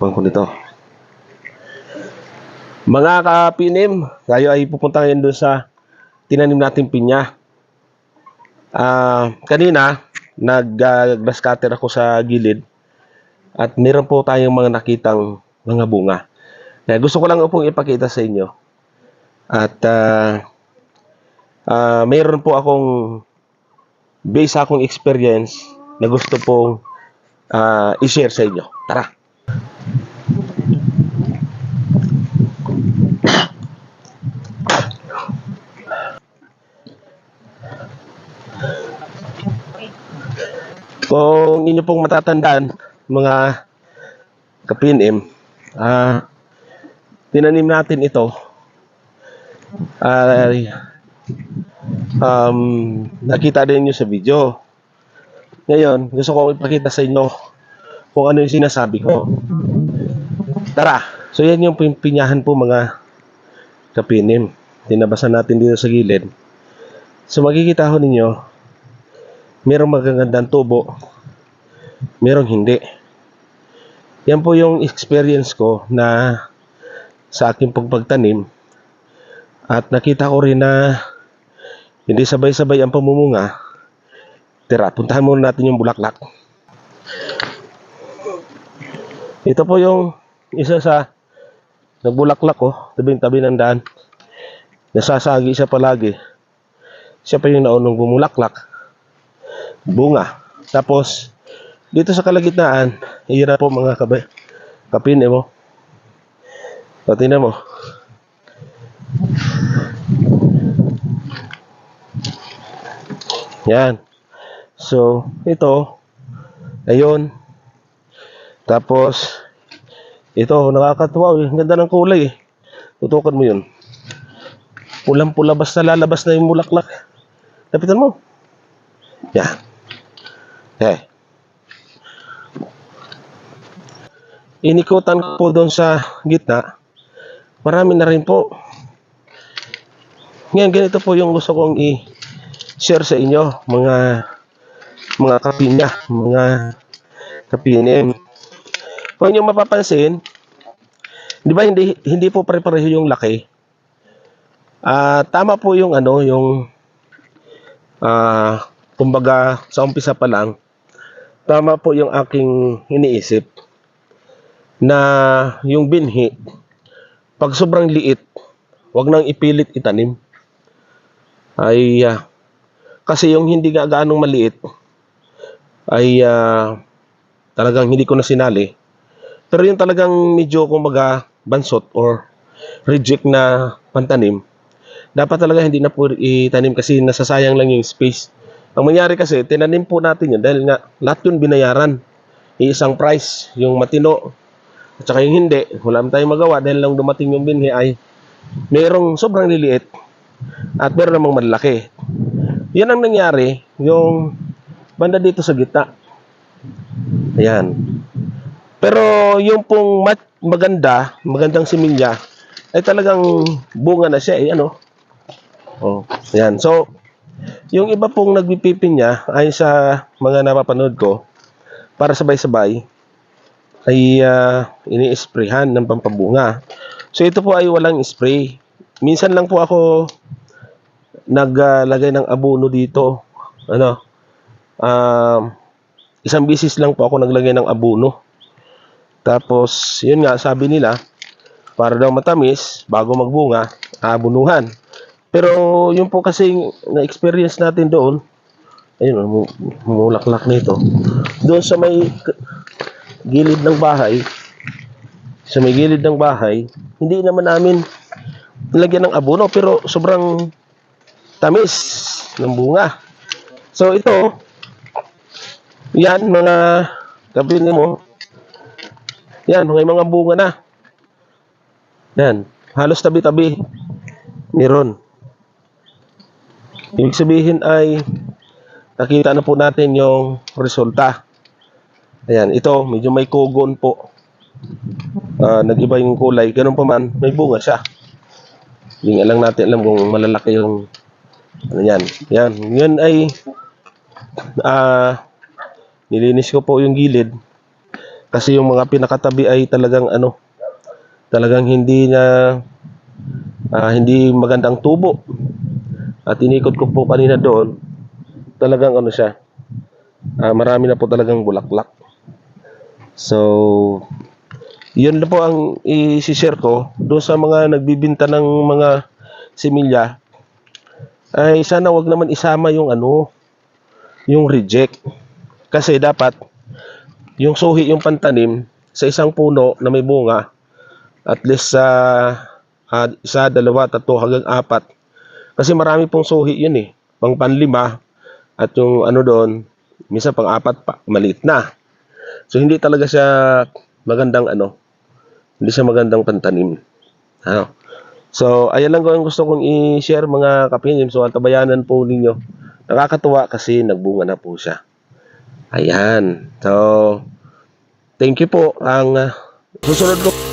Pang ko nito. Mga kapinim, tayo ay pupunta ngayon doon sa tinanim nating pinya. Ah, kanina, nag-grass cutter ako sa gilid at meron po tayong mga nakitang mga bunga. Kaya gusto ko lang pong ipakita sa inyo. At ah, ah, meron po akong based akong experience na gusto pong ah, i-share sa inyo. Tara! Kung inyo pong matatandaan, mga kapinim, ah, tinanim natin ito ay um, nakita din nyo sa video. Ngayon, gusto ko ipakita sa inyo kung ano yung sinasabi ko. Tara! So yan yung pin- pinyahan po mga kapinim. Tinabasan natin dito sa gilid. So makikita ho ninyo, merong magagandang tubo, merong hindi. Yan po yung experience ko na sa aking pagpagtanim at nakita ko rin na hindi sabay-sabay ang pamumunga. Tira, puntahan muna natin yung bulaklak. Ito po yung isa sa nagbulaklak ko, tabing-tabi ng daan. Nasasagi siya palagi. Siya pa yung naunong bumulaklak. Bunga. Tapos, dito sa kalagitnaan, hira po mga kabe, kapin mo. O, tingnan mo. Yan. So, ito, ayun. Tapos, ito, nakakatuwa. eh. Ganda ng kulay. eh. Tutukan mo yun. Pulang-pula, basta lalabas na yung bulaklak. Lapitan mo. Yan. Okay. Inikutan ko po doon sa gitna. Marami na rin po. Ngayon, ganito po yung gusto kong i-share sa inyo, mga mga kapinya, mga kapinim. Kung inyo mapapansin, di ba hindi hindi po pare-pareho yung laki? Ah, tama po yung ano, yung ah, kumbaga sa umpisa pa lang, tama po yung aking iniisip na yung binhi pag sobrang liit, wag nang ipilit itanim. Ay ah, kasi yung hindi ga gaanong maliit ay ah, talagang hindi ko na sinali. Pero yung talagang medyo kumbaga bansot or reject na pantanim, dapat talaga hindi na po itanim kasi nasasayang lang yung space. Ang mangyari kasi, tinanim po natin yun dahil nga lahat yun binayaran. Iisang price, yung matino at saka yung hindi, wala tayong magawa dahil lang dumating yung binhi ay mayroong sobrang liliit at meron namang malaki. Yan ang nangyari, yung banda dito sa gitna. Ayan. Pero yung pong maganda, magandang similya, ay talagang bunga na siya eh, ano? Oh, ayan. So, yung iba pong nagpipipin niya ay sa mga napapanood ko para sabay-sabay ay ah, ini-sprayhan ng pampabunga. So ito po ay walang spray. Minsan lang po ako naglagay ng abono dito. Ano? Um, isang bisis lang po ako naglagay ng abono. Tapos, yun nga, sabi nila, para daw matamis, bago magbunga, abunuhan. Pero yun po kasi na-experience natin doon, ayun, mu- mulaklak na ito. Doon sa may gilid ng bahay, sa may gilid ng bahay, hindi naman namin nilagyan ng abono pero sobrang tamis ng bunga. So ito, yan mga kabili mo, yan, may mga bunga na. Yan, halos tabi-tabi. Meron. Ibig sabihin ay nakita na po natin yung resulta. Ayan, ito medyo may kugon po. Ah, nag-iba yung kulay. Ganun pa man, may bunga siya. Hindi lang natin alam kung malalaki yung ano yan. Yan, yun ay ah nilinis ko po yung gilid. Kasi yung mga pinakatabi ay talagang ano, talagang hindi na ah, hindi magandang tubo. At inikot ko po kanina doon, talagang ano siya, ah, marami na po talagang bulaklak. So, yun na po ang i-share ko doon sa mga nagbibinta ng mga similya ay sana wag naman isama yung ano, yung reject. Kasi dapat yung suhi yung pantanim sa isang puno na may bunga at least sa ah, isa, dalawa, tatlo hanggang apat. Kasi marami pong suhi yun eh. Pang panlima at yung ano doon, minsan pang apat pa, maliit na. So hindi talaga siya magandang ano, hindi siya magandang pantanim. Ano? So, ayan lang ang gusto kong i-share mga kapinyim. So, ang tabayanan po ninyo. Nakakatuwa kasi nagbunga na po siya. Ayan. So, thank you po. Ang ah, susunod ko